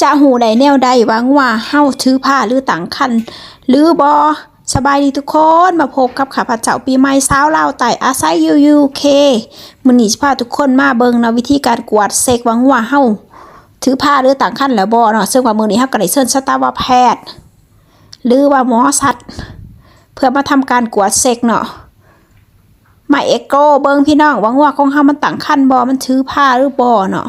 จะหูใดแนวใดวังว่าเฮาถือผ้าหรือต่างคันหรือบอสบายดีทุกคนมาพบกับข้าพเจ้าปีใหม่สาวลาวไต่อาศัยอยู่ยูเคมื้อนี้สิพาทุกคนมาเบิงเนาะวิธีการกวาดเซกวังว่าเฮาถือผ้าหรือต่างคันแล้วบ่เนาะซึ่งว่ามือนี้เฮาก็ได้เชิญสัตวแพทย์ หรือว่าหมอสัตว์ เพื่อมาทำการกวดเซกเนาะมาเอ็กโกเบิ้งพี่น้องว่างัวของเฮามันต่างคันบ่มันถือผ้าหรือบ่เนาะ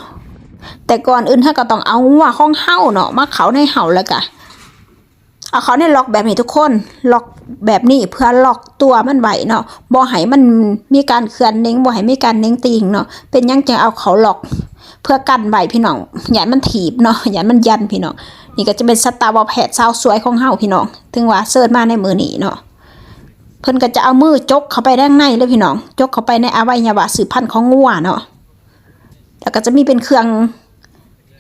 แต่ก่อนอื่นเฮาก็ต้องเอางัวของเฮาเนาะมาเขาในเฮาแล้วก็เอาเขาในล็อกแบบนี้ทุกคนล็อกแบบนี้เพื่อล็อกตัวมันไว้เนาะบ่ให้มันมีการเคลื่อนเน้งบ่ให้มีการเน้งติงเนาะเป็นยังจังเอาเขาล็อกเพื่อกันไว้พี่น้องอย่ามันถีบเนาะอย่ามันยันพี่น้องนี่ก็จะเป็นสตาร์วแพทย์สาวสวยของเฮาพี่น้องถึงว่าเสิร์ชมาในมือนี้เนาะเพิ่นก็จะเอามือจกเข้าไปด้านในเลยพี่น้องจกเข้าไปในอวัยวะสืบพันธุ์ของงัวเนาะแล้วก็จะมีเป็นเครื่อง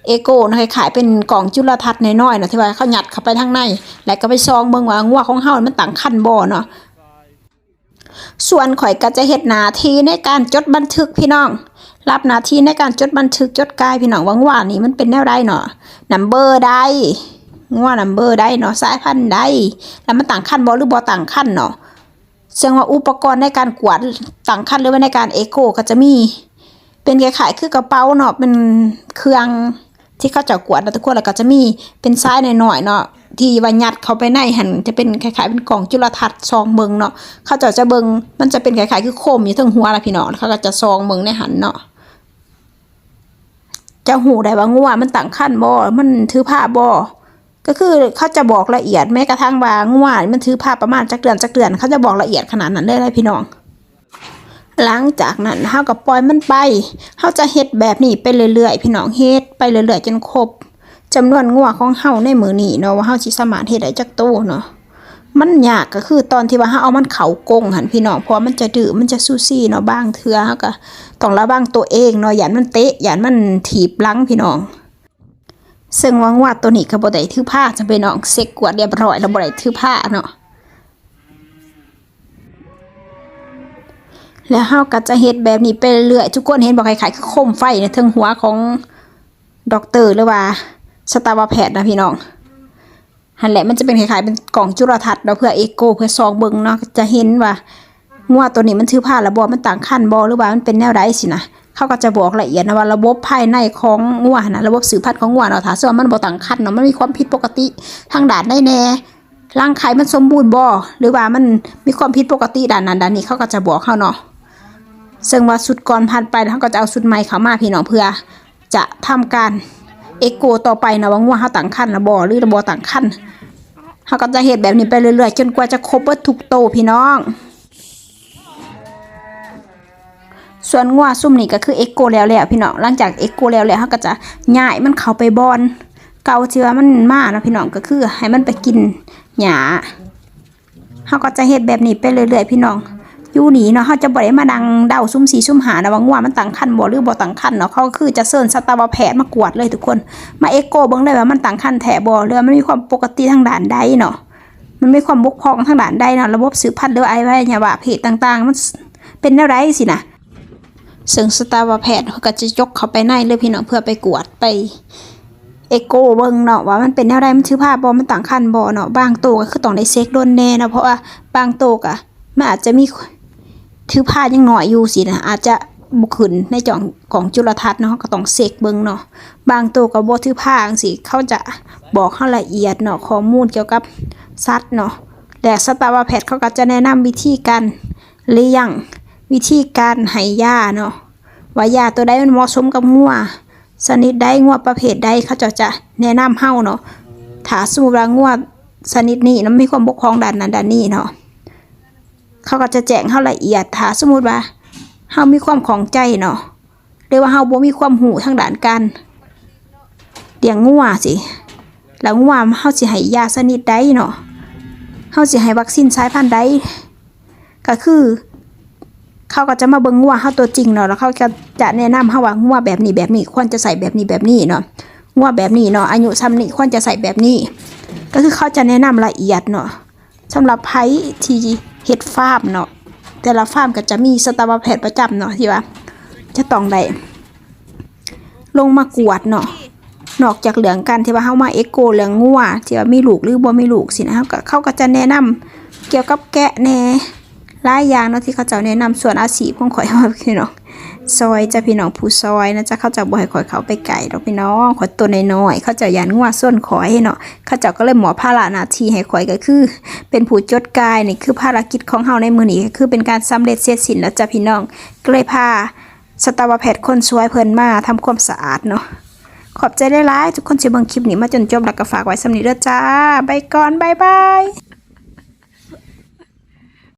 เอโก้นะขายเป็นกล่องจุลทรรศน์น้อยๆนะที่ว่าเขาหยัดเข้าไปทางใน แล้วก็ไปซองเบิ่งว่างัวของเฮามันต่างคันบ่เนาะส่วนข่อยก็จะเฮ็ดหน้าที่ในการจดบันทึกพี่น้อง รับหน้าที่ในการจดบันทึกจดกายพี่น้องว่างัวนี่มันเป็นแนวใดเนาะนัมเบอร์ใดงัวนัมเบอร์ใดเนาะสายพันธุ์ใดแล้วมันต่างคันบ่หรือบ่ต่างคันเนาะซึ่งว่าอุปกรณ์ในการกวดต่างคันหรือว่าในการเอโก้ก็จะมี เป็นคล้ายๆคือกระเป๋าเนาะเป็นเครื่อง ที่เขาจะกวดแล้วทุกคนแล้วก็จะมีเป็นซ้ายหน่อยๆเนาะที่ว่ายัดเขาไปในหันจะเป็นคล้ายๆเป็นกล่องจุลทรรศน์ซองเบิงเนาะเขาจะจะเบิงมันจะเป็นคล้ายๆคือโคมอยู่ทั้งหัวละพี่น้องเขาก็จะซองเบิงในหันเนาะจะหูได้ว่างัวมันต่างขั้นบ่มันถือผ้าบ่ก็คือเขาจะบอกละเอียดแม้กระทั่งว่างัวมันถือผ้าประมาณจักเดือนจักเดือนเขาจะบอกละเอียดขนาดนั้นเลยเลยพี่น้อง หลังจากนั้นเฮาก็ปล่อยมันไปเฮาจะเฮ็ดแบบนี้ไปเรื่อยๆ พี่น้องเฮ็ดไปเรื่อยๆจนครบจำนวนงัวของเฮาในมือนี้เนาะว่าเฮาสิสามารถเฮ็ดได้จักโตเนาะมันยากก็คือตอนที่ว่าเฮาเอามันเข้ากงหันพี่น้องเพราะมันจะดื้อมันจะซูซี่เนาะบางเทื่อเฮาก็ต้องระวังตัวเองเนาะอย่ามันเตะอย่ามันถีบหลังพี่น้อง ซึ่งว่างัวตัวนี้ก็บ่ได้ถือผ้าจะไปน้องเซ็กกวดเรียบร้อยแล้วบ่ได้ถือผ้าเนาะ แล้วเฮาก็จะเฮ็ดแบบนี้ไปเรื่อยทุกคนเห็นบ่คล้ายๆคือโคมไฟในเทิงหัวของด็อกเตอร์หรือว่าสัตวแพทย์นะพี่น้องหันแหละมันจะเป็นคล้ายๆเป็นกล่องจุลทรรศน์เนาเพื่อเอโกเพื่อซองเบิงเนาะจะเห็นว่างัวตัวนี้มันถือผ้าระบ่มันต่างคันบ่หรือว่ามันเป็นแนวใดสินะเขาก็จะบอกละเอียดนะว่าระบบภายในของงัวนะระบบสืบพันธุ์ของงัวเนาะถ้าส่วนมันบ่ต่างคันเนาะมันมีความผิดปกติทางด่านได้แน่ร่างกายมันสมบูรณ์บ่หรือว่ามันมีความผิดปกติด้านนั้นด้านนี้เขาก็จะบอกเขาเนาะ ซึ่งว่าสุดก่อนผ่านไปเขาก็จะเอาสุดใหม่เข้ามาพี่น้องเพื่อ จะทำการเอโกต่อไปนะว่างัวเขาต่างขั้นนะบ่หรือบ่ต่างขั้นเขาก็จะเฮ็ดแบบนี้ไปเรื่อยๆ จนกว่าจะครบเบิดทุกโตพี่น้อง ส่วนงัวซุ่มนี่ก็คือเอ็กโกแล้วแล้วพี่น้องหลังจากเอ็กโกแล้วแล้วเขาก็จะย้ายมันเข้าไปบอนเกาเจือมันมานะพี่น้องก็คือให้มันไปกินหญ้าเขาก็จะเฮ็ดแบบนี้ไปเรื่อยๆ พี่น้อง อยู่นี่เนาะเขาจะบ่ได้มาดังเดาซุ่มสีซุ่มหานะว่างัวมันต่างคันบ่หรือบ่ต่างคันเนาะเขาคือจะเชิญสัตวแพทย์มากวดเลยทุกคน มาเอ็กโกเบิ่งได้ว่ามันต่างคันแท้บ่หรือมันมีความปกติทางด่านใดเนาะมันมีความบกพร่องทางด่านใดเนาะระบบสืบพันธุ์หรือไอ้ไว้เนี่ยว่าเพศต่างๆ มันเป็นแนวใดสินะซึ่งสัตวแพทย์เขาก็จะยกเขาไปในเลยพี่น้องเพื่อไปกวดไปเอ็กโกเบิงเนาะว่ามันเป็นแนวใดมันถือผ้าบ่มันต่างคันบ่เนาะบางตัวก็คือต้องได้เซ็กโดนแน่เนาะเพราะว่าบางตัวก็มันอาจจะมี ถือผ้ายังหน่อยอยู่สินะอาจจะบุขึ้นในจ่องของจุลทรรศน์เนาะก็ต้องเสกเบิงเนาะบางตัวก็บ่ถือผ้าสิเขาจะบอกเขาละเอียดเนาะข้อมูลเกี่ยวกับสัตว์เนาะแต่สัตวแพทย์เขาก็จะแนะนำวิธีการเลี้ยงวิธีการให้ยาเนาะว่ายาตัวใดมันเหมาะสมกับงัวชนิดใดงัวประเภทใดเขาจะจะแนะนำเฮาเนาะถ้าสมมุติว่างัวชนิดนี้มันมีความบกพร่องด้านนั้นด้านนี้เนาะ เขาก็จะแจ้งเฮาละเอียดถ้าสมมุติว่าเฮามีความของใจเนาะหรือว่าเฮาบ่มีความหูทางด้านการเลี้ยงงัวสิแล้วงัวเฮาสิให้ยาชนิดใดเนาะเฮาสิให้วัคซีนสายพันธุ์ใดก็คือเขาก็จะมาเบิ่งงัวเฮาตัวจริงเนาะแล้วเขาก็จะแนะนำเฮาว่างัวแบบนี้แบบนี้ควรจะใส่แบบนี้แบบนี้เนาะงัวแบบนี้เนาะอายุซ้ำนี้ควรจะใส่แบบนี้ ก็คือเขาจะแนะนำละเอียดเนาะสำหรับไผที่ เฮ็ดฟาร์มเนาะแต่ละฟาร์มก็จะมีสัตวแพทประจำเนาะที่ว่า จะต้องได้ลงมากวดเนาะนอกจากเหลืองกันที่ว่าเฮามาเอ็กโกเหลืองงัวที่ว่ามีลูกหรือบ่มีลูกสินะเขาก็เขาก็จะแนะนำเกี่ยวกับแกะแน่หลายอย่างเนาะที่เขาจะแนะนำส่วนอาชีพของข่อยว่าพี่น้อง ซอยจะพี่น้องผู้ซอยนะจ๊ะเขาเจะบ่ให้ข่อยเขาไปไกลดอกพี่น้องข่อยตัวน้อยๆเขาเจะยานงัวส้นข่อยให้เนาะเขาเจ้าก็เลยหมอภาระหน้าที่ให้ข่อยก็คือ เป็นผู้จดกายนี่คือภารกิจของเฮาในมือนี้ก็คือเป็นการสำเร็จเสร็จสิ้นแล้วจ้ะพี่น้องก็เลยพาสัตวแพทย์คนสวยเพิ่นมาทำความสะอาดเนาะขอบใจได้หลายทุกคนที่เบิ่งคลิปนี้มาจนจบแล้วก็ฝากไว้สำนีเด้อจ้าไปก่อนบายบาย